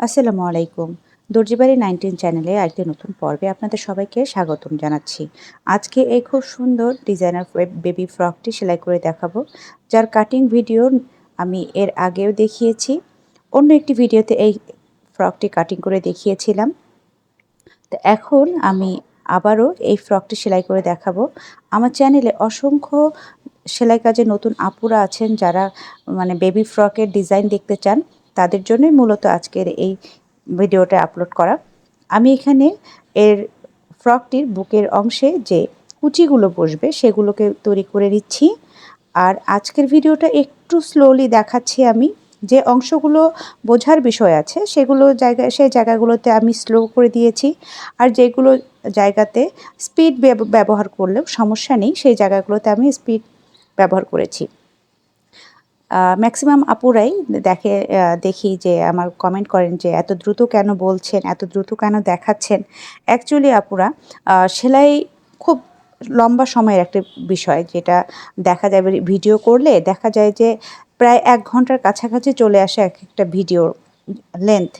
আসসালামু আলাইকুম। দর্জিবাড়ি নাইনটিন চ্যানেলে আরেকটি নতুন পর্বে আপনাদের সবাইকে স্বাগতম জানাচ্ছি। আজকে এই খুব সুন্দর ডিজাইনার বেবি ফ্রকটি সেলাই করে দেখাবো, যার কাটিং ভিডিও আমি এর আগেও দেখিয়েছি। অন্য একটি ভিডিওতে এই ফ্রকটি কাটিং করে দেখিয়েছিলাম। তো এখন আমি আবারও এই ফ্রকটি সেলাই করে দেখাবো। আমার চ্যানেলে অসংখ্য সেলাই কাজে নতুন আপুরা আছেন যারা মানে বেবি ফ্রকের ডিজাইন দেখতে চান। তাদের জন্যই মূলত আজকের এই ভিডিওটা আপলোড করা। আমি এখানে এর ফ্রকটির বুকের অংশে যে কুচিগুলো বসবে সেগুলোকে তৈরি করে নিচ্ছি। আর আজকের ভিডিওটা একটু স্লোলি দেখাচ্ছি আমি যে অংশগুলো বোঝার বিষয় আছে, সেগুলো জায়গায় সেই জায়গাগুলোতে আমি স্লো করে দিয়েছি। আর যেগুলো জায়গাতে স্পিড ব্যবহার করলেও সমস্যা নেই, সেই জায়গাগুলোতে আমি স্পিড ব্যবহার করেছি। ম্যাক্সিমাম আপুরাই দেখে দেখি যে আমার কমেন্ট করেন যে এত দ্রুত কেন বলছেন, এত দ্রুত কেন দেখাচ্ছেন। অ্যাকচুয়ালি আপুরা সেলাই খুব লম্বা সময়ের একটা বিষয় যেটা দেখা যাবে ভিডিও করলে দেখা যায় যে প্রায় এক ঘণ্টার কাছাকাছি চলে আসে এক একটা ভিডিওর লেন্থ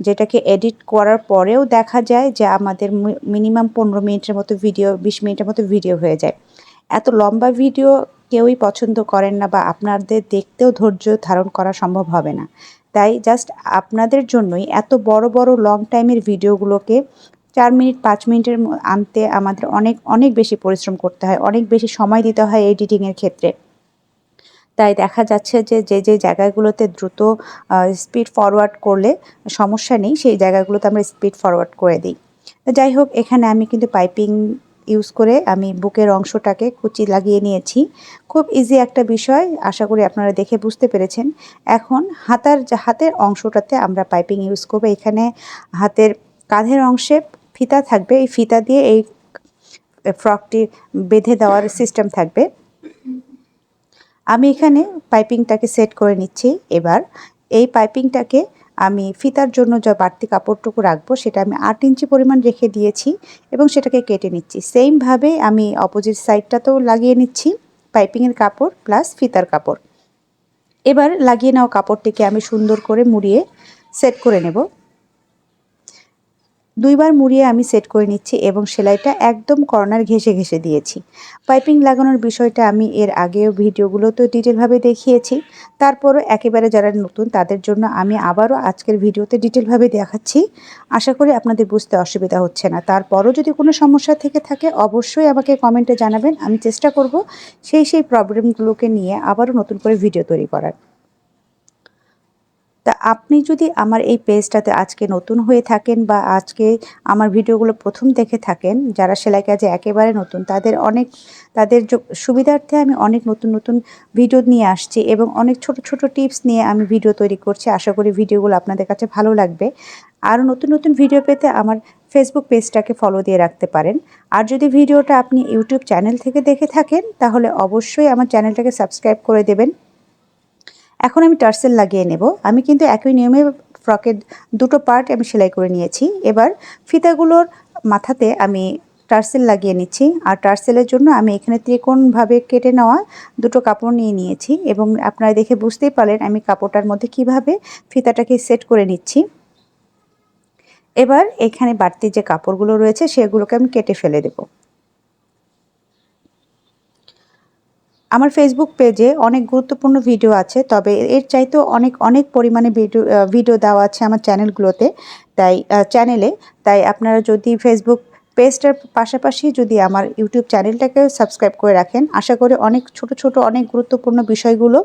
যেটাকে এডিট করার পরেও দেখা যায় যে আমাদের মিনিমাম পনেরো মিনিটের মতো ভিডিও বিশ মিনিটের মতো ভিডিও হয়ে যায়। এত লম্বা ভিডিও কেউই পছন্দ করেন না বা আপনাদের দেখতেও ধৈর্য ধারণ করা সম্ভব হবে না। তাই জাস্ট আপনাদের জন্যই এত বড় বড় লং টাইমের ভিডিওগুলোকে চার মিনিট, পাঁচ মিনিটের আনতে আমাদের অনেক অনেক বেশি পরিশ্রম করতে হয়, অনেক বেশি সময় দিতে হয় এডিটিংয়ের ক্ষেত্রে। তাই দেখা যাচ্ছে যে যে যে জায়গাগুলোতে দ্রুত স্পিড ফরওয়ার্ড করলে সমস্যা নেই, সেই জায়গাগুলোতে আমরা স্পিড ফরওয়ার্ড করে দিই। যাই হোক, এখানে আমি কিন্তু পাইপিং ইউজ করে আমি বুকের অংশটাকে কুচি লাগিয়ে নিয়েছি। খুব ইজি একটা বিষয়, আশা করি আপনারা দেখে বুঝতে পেরেছেন। এখন হাতার হাতের অংশটাতে আমরা পাইপিং ইউজ করব। এখানে হাতের কাঁধের অংশে ফিতা থাকবে। এই ফিতা দিয়ে এই ফ্রকটি বেঁধে দেওয়ার সিস্টেম থাকবে। আমি এখানে পাইপিংটাকে সেট করে নিচ্ছি। এবার এই পাইপিংটাকে আমি ফিতার জন্য যা বাড়তি কাপড়টুকু রাখব, সেটা আমি আট ইঞ্চি পরিমাণ রেখে দিয়েছি এবং সেটাকে কেটে নিচ্ছি। সেমভাবে আমি অপোজিট সাইডটাতেও লাগিয়ে নিচ্ছি পাইপিংয়ের কাপড় প্লাস ফিতার কাপড়। এবার লাগিয়ে নেওয়া কাপড়টিকে আমি সুন্দর করে মুড়িয়ে সেট করে নেব। দুইবার মুড়িয়ে আমি সেট করে নিচ্ছি এবং সেলাইটা একদম কর্নার ঘেসে ঘেসে দিয়েছি। পাইপিং লাগানোর বিষয়টা আমি এর আগেও ভিডিওগুলোতে ডিটেলভাবে দেখিয়েছি। তারপরও একেবারে যারা নতুন, তাদের জন্য আমি আবারও আজকের ভিডিওতে ডিটেলভাবে দেখাচ্ছি। আশা করি আপনাদের বুঝতে অসুবিধা হচ্ছে না। তারপরও যদি কোনো সমস্যা থেকে থাকে, অবশ্যই আমাকে কমেন্টে জানাবেন। আমি চেষ্টা করব সেই সেই প্রবলেমগুলোকে নিয়ে আবারও নতুন করে ভিডিও তৈরি করার। তা আপনি যদি আমার এই পেজটাতে আজকে নতুন হয়ে থাকেন বা আজকে আমার ভিডিওগুলো প্রথম দেখে থাকেন, যারা সেলাই কাজে একেবারে নতুন, তাদের অনেক, তাদের সুবিধার্থে আমি অনেক নতুন নতুন ভিডিও নিয়ে আসছি এবং অনেক ছোট ছোট টিপস নিয়ে আমি ভিডিও তৈরি করছি। আশা করি ভিডিওগুলো আপনাদের কাছে ভালো লাগবে। আরও নতুন নতুন ভিডিও পেতে আমার ফেসবুক পেজটাকে ফলো দিয়ে রাখতে পারেন। আর যদি ভিডিওটা আপনি ইউটিউব চ্যানেল থেকে দেখে থাকেন, তাহলে অবশ্যই আমার চ্যানেলটাকে সাবস্ক্রাইব করে দেবেন। এখন আমি টার্সেল লাগিয়ে নেব। আমি কিন্তু একই নিয়মে ফ্রকের দুটো পার্ট আমি সেলাই করে নিয়েছি। এবার ফিতাগুলোর মাথাতে আমি টার্সেল লাগিয়ে নিচ্ছি। আর টার্সেলের জন্য আমি এখানে ত্রিকোণভাবে কেটে নেওয়া দুটো কাপড় নিয়ে নিয়েছি এবং আপনারা দেখে বুঝতেই পারলেন আমি কাপড়টার মধ্যে কীভাবে ফিতাটাকে সেট করে নিচ্ছি। এবার এখানে বাড়তি যে কাপড়গুলো রয়েছে সেগুলোকে আমি কেটে ফেলে দেবো। আমার ফেসবুক পেজে অনেক গুরুত্বপূর্ণ ভিডিও আছে, তবে এর চাইতেও অনেক অনেক পরিমাণে ভিডিও ভিডিও দেওয়া আছে আমার চ্যানেলগুলোতে তাই চ্যানেলে তাই আপনারা যদি ফেসবুক পেজটার পাশাপাশি যদি আমার ইউটিউব চ্যানেলটাকে সাবস্ক্রাইব করে রাখেন, আশা করি অনেক ছোট ছোট, অনেক গুরুত্বপূর্ণ বিষয়গুলো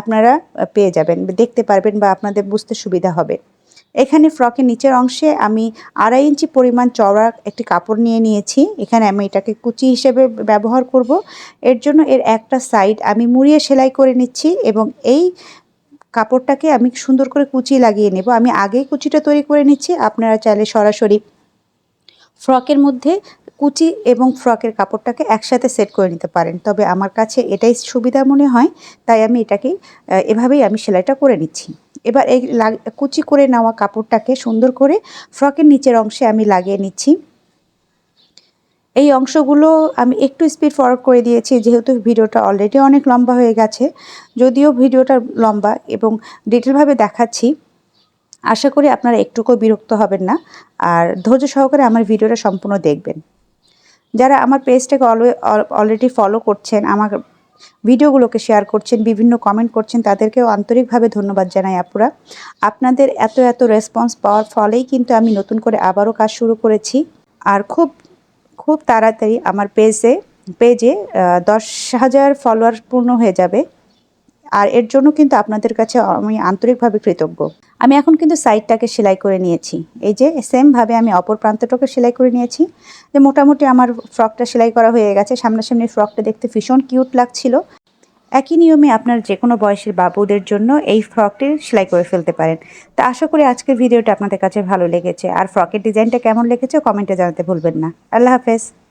আপনারা পেয়ে যাবেন, দেখতে পারবেন বা আপনাদের বুঝতে সুবিধা হবে। এখানে ফ্রকের নিচের অংশে আমি আড়াই ইঞ্চি পরিমাণ চওড়া একটি কাপড় নিয়ে নিয়েছি। এখানে আমি এটাকে কুচি হিসেবে ব্যবহার করব। এর জন্য এর একটা সাইড আমি মুড়িয়ে সেলাই করে নিচ্ছি এবং এই কাপড়টাকে আমি সুন্দর করে কুচি লাগিয়ে নেব। আমি আগেই কুচিটা তৈরি করে নিচ্ছি। আপনারা চাইলে সরাসরি ফ্রকের মধ্যে কুচি এবং ফ্রকের কাপড়টাকে একসাথে সেট করে নিতে পারেন। তবে আমার কাছে এটাই সুবিধা মনে হয়, তাই আমি এটাকে এভাবেই আমি সেলাইটা করে নিচ্ছি। এবার এই কুচি করে নেওয়া কাপড়টাকে সুন্দর করে ফ্রকের নিচের অংশে আমি লাগিয়ে নিচ্ছি। এই অংশগুলো আমি একটু স্পিড ফরওয়ার্ড করে দিয়েছি, যেহেতু ভিডিওটা অলরেডি অনেক লম্বা হয়ে গেছে। যদিও ভিডিওটা লম্বা এবং ডিটেলভাবে দেখাচ্ছি, আশা করি আপনারা একটুকু বিরক্ত হবেন না। আর ধৈর্য সহকারে আমার ভিডিওটা সম্পূর্ণ দেখবেন। যারা আমার পেজটাকে অলরেডি ফলো করছেন, আমার ভিডিওগুলোকে শেয়ার করছেন, বিভিন্ন কমেন্ট করছেন, তাদেরকেও আন্তরিকভাবে ধন্যবাদ জানাই আপুরা। আপনাদের এত এত রেসপন্স পাওয়ার ফলেই কিন্তু আমি নতুন করে আবারও কাজ শুরু করেছি। আর খুব খুব তাড়াতাড়ি আমার পেজে পেজে দশ হাজার ফলোয়ার পূর্ণ হয়ে যাবে। আর এর জন্য কিন্তু আপনাদের কাছে আমি আন্তরিকভাবে কৃতজ্ঞ। আমি এখন কিন্তু সাইডটাকে সেলাই করে নিয়েছি। এই যে সেমভাবে আমি অপর প্রান্তটাকে সেলাই করে নিয়েছি। যে, মোটামুটি আমার ফ্রকটা সেলাই করা হয়ে গেছে। সামনাসামনি ফ্রকটা দেখতে ভীষণ কিউট লাগছিল। একই নিয়মে আপনার যে কোনো বয়সের বাবুদের জন্য এই ফ্রকটি সেলাই করে ফেলতে পারেন। তা আশা করি আজকের ভিডিওটা আপনাদের কাছে ভালো লেগেছে। আর ফ্রকের ডিজাইনটা কেমন লেগেছে কমেন্টে জানাতে ভুলবেন না। আল্লাহ হাফেজ।